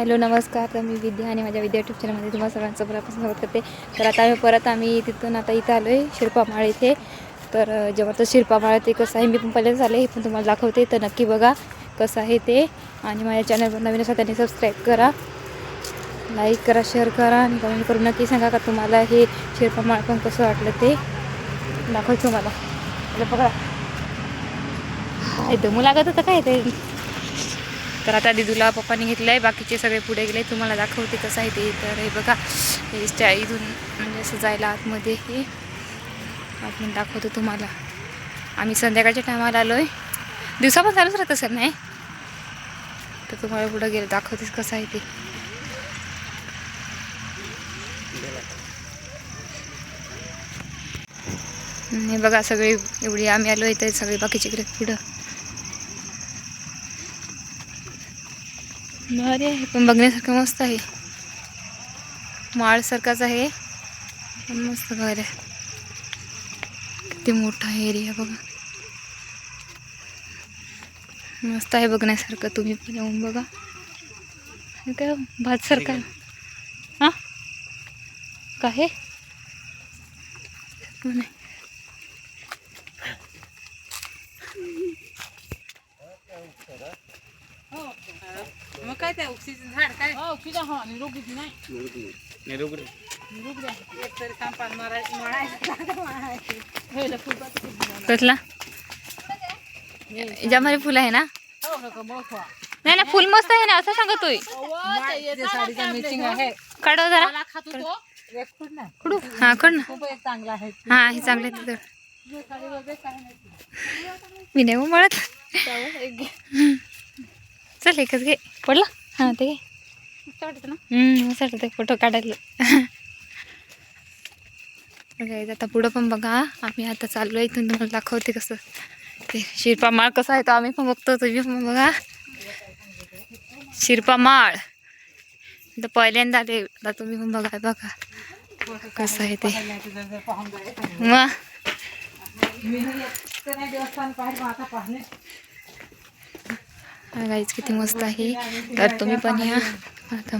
Hello नमस्कार. तर मी विद्या आणि माझ्या विद्या यूट्यूब चॅनलमध्ये तुम्हाला सगळ्यांचं मनापासून स्वागत करते. तर आता आम्ही परत आम्ही तिथून आता इथं आलो आहे शिरपामाळ इथे. तर जेव्हा तर शिरपामाळ ते कसं आहे मी पण पहिल्यांदाच आले हे पण तुम्हाला दाखवते. तर नक्की बघा कसं आहे ते. आणि माझ्या चॅनलवर नवीन असा त्यांनी सबस्क्राईब करा. लाईक करा शेअर करा आणि कमेंट करून नक्की सांगा का तुम्हाला हे शिरपामाळ पण कसं वाटलं ते. दाखवतो तुम्हाला. बघा. पकडा हाय दमू होतं काय ते? तर आता दिदूला पप्पाने घेतलं आहे बाकीचे सगळे पुढे गेले. तुम्हाला दाखवते कसं आहे ते. तर हे बघा हे स्टॅ इथून म्हणजे असं जायला आतमध्ये हे. आतमध्ये दाखवतो तुम्हाला. आम्ही संध्याकाळच्या टायमाला आलो आहे दिवसा पण चालूच राहतं सर नाही? तर तुम्हाला पुढं गेलं दाखवतेस कसं आहे ते. हे बघा सगळे एवढी आम्ही आलो इथे सगळे बाकीचे इकडे पुढं. भारी आहे. पण बघण्यासारखं मस्त आहे. माळसारखाच आहे. पण मस्त घर आहे. किती मोठा एरिया बघा. मस्त आहे बघण्यासारखं. तुम्ही पण येऊन बघा. काय भात सारखा हां? काय हे? नाही मग काय? ते ऑक्सिजन झाड काय हो नाही. निरोग. रे निरोग द्या एक तरी काम मारायचं हे कसला? जमारी फुल आहे ना? हो हो नाही ना फुल मस्त आहे ना असं सांगतोय. साडीचा मॅचिंग आहे. काढव जरा. हा कड ना चांगला आहे. हा हे चांगलं आहे तिथं. साडी वगैरे काय नाही मी नाही म्हणत एक चल एकच घे. पडला? हां ते ना? हम्म, मस्त वाटतं. फोटो काढायला. बघा आता पुढं पण बघा. आम्ही आता चाललो आहे. इथून तुम्हाला दाखवते कसं. ते शिरपा माळ कसा आहे तो आम्ही पण बघतो. तुम्ही पण बघा. शिरपा माळ. इथं पहिल्यांदा आले. आता तुम्ही पण बघा बघा. कसं आहे ते. मग? पाहिजे गाईच किती मस्त आहे. तर तुम्ही पण या. आता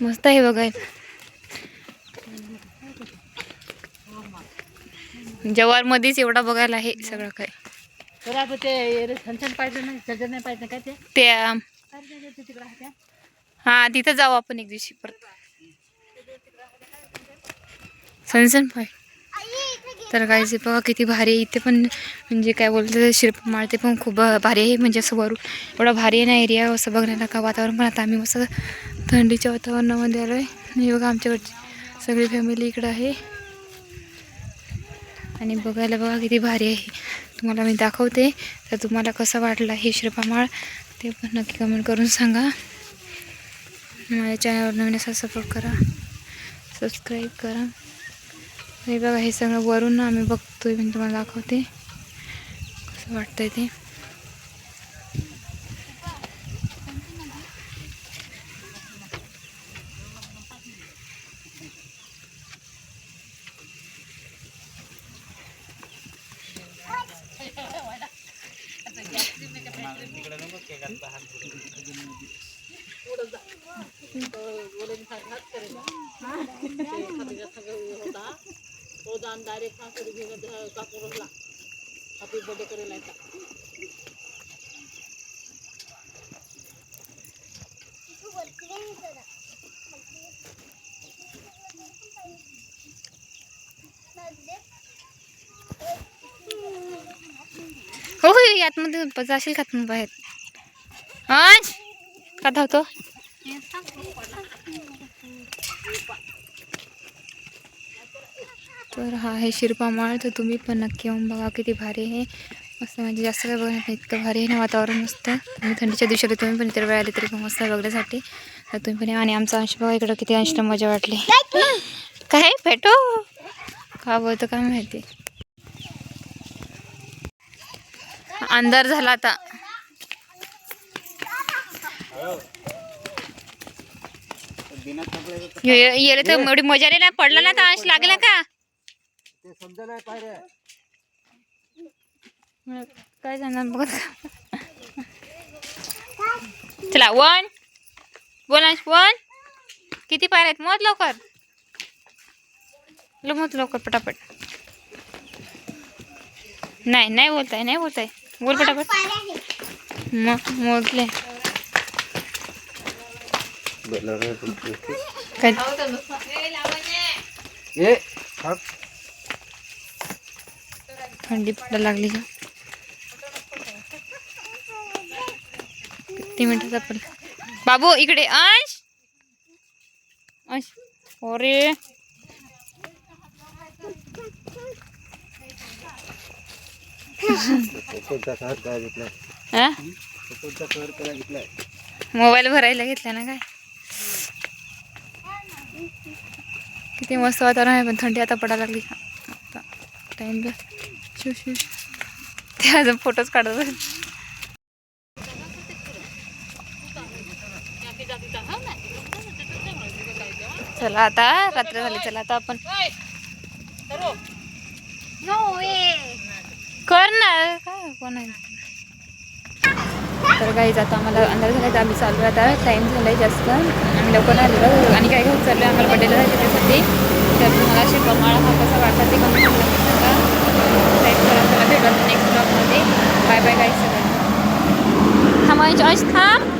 मस्त आहे बघायला जवार मध्येच एवढा बघायला आहे सगळं काय ते? पाहिजे पाहिजे हा तिथं जाऊ आपण एक दिवशी परत. सनसन पाय. तर गायचे बघा किती भारी आहे. इथे पण म्हणजे काय बोलतं शिल्पमाळ ते पण खूप भारी आहे. म्हणजे असं वरून एवढा भारी आहे ना एरिया असं बघण्याला का वातावरण पण आता आम्ही मस्त थंडीच्या वातावरणामध्ये आलो आहे बघा आमच्याकडची सगळी फॅमिली इकडं आहे. आणि बघायला बघा किती भारी आहे. तुम्हाला मी दाखवते. तर तुम्हाला कसं वाटलं हे शिल्पामाळ ते पण नक्की कमेंट करून सांगा. माझ्या चॅनलवर नवीन असा सपोर्ट करा. सबस्क्राईब करा. हे बघा हे सगळं वरून आम्ही बघतोय मी तुम्हाला दाखवते. कसं वाटतंय ते. तो जाऊन डायरेक्ट सासरी घेऊन कापूरला हॅपी बर्थडे करेल आता हो हो यातमध्ये जाशील का तुम्ही बाहेर? आज का धावतो? तर हा आहे शिरपा माळ तर तुम्ही पण नक्की येऊन बघा किती भारी आहे. मस्त म्हणजे जास्त काय बघण्यात नाही इतकं भारी आहे ना वातावरण मस्त. आणि थंडीच्या दिवशी तुम्ही पण इतर वेळ आले तरी पण मस्त बघण्यासाठी. तर तुम्ही पण या आणि आमचा अंश बघा इकडं किती अंशला मजा वाटली. काय भेटो? का बोलतं काय माहिती? अंधार झाला आता. येले तर एवढी मजा नाही ना पडला ना तर अंश लागला का? ते समजा नाही पाहिजे काय जाणार बघत चला वन. बोल अंश वन. किती पाय आहेत? मोज लवकर. लो मोज लवकर पटापट. नाही नाही बोलताय नाही बोलताय. बोल पटापट. मग मोजले. थंडी पडायला लागली का किती मिनिटाचा पण बाबू इकडे अंश। अंश अरे हा? मोबाईल भरायला घेतला ना काय किती मस्त वातावरण आहे पण थंडी आता पडायला लागली. का आता शू ते अजून फोटोज काढत. चला आता रात्र झाली चला आता आपण. कर ना काय कोण आहे? तर काही जातो आम्हाला अंदाज झाला तर आम्ही चालू आता टाईम झाला आहे जास्त. आम्ही लवकर आलेलो आणि काय घेऊन चाललो आम्हाला बड्डेला जायचं त्यासाठी. तर तुम्हाला शिल्पमाळा हा कसा वाटला ते कमी सांगा. करा चला नेक्स्ट ब्लॉगमध्ये बाय बाय काही सगळं थांब थांब.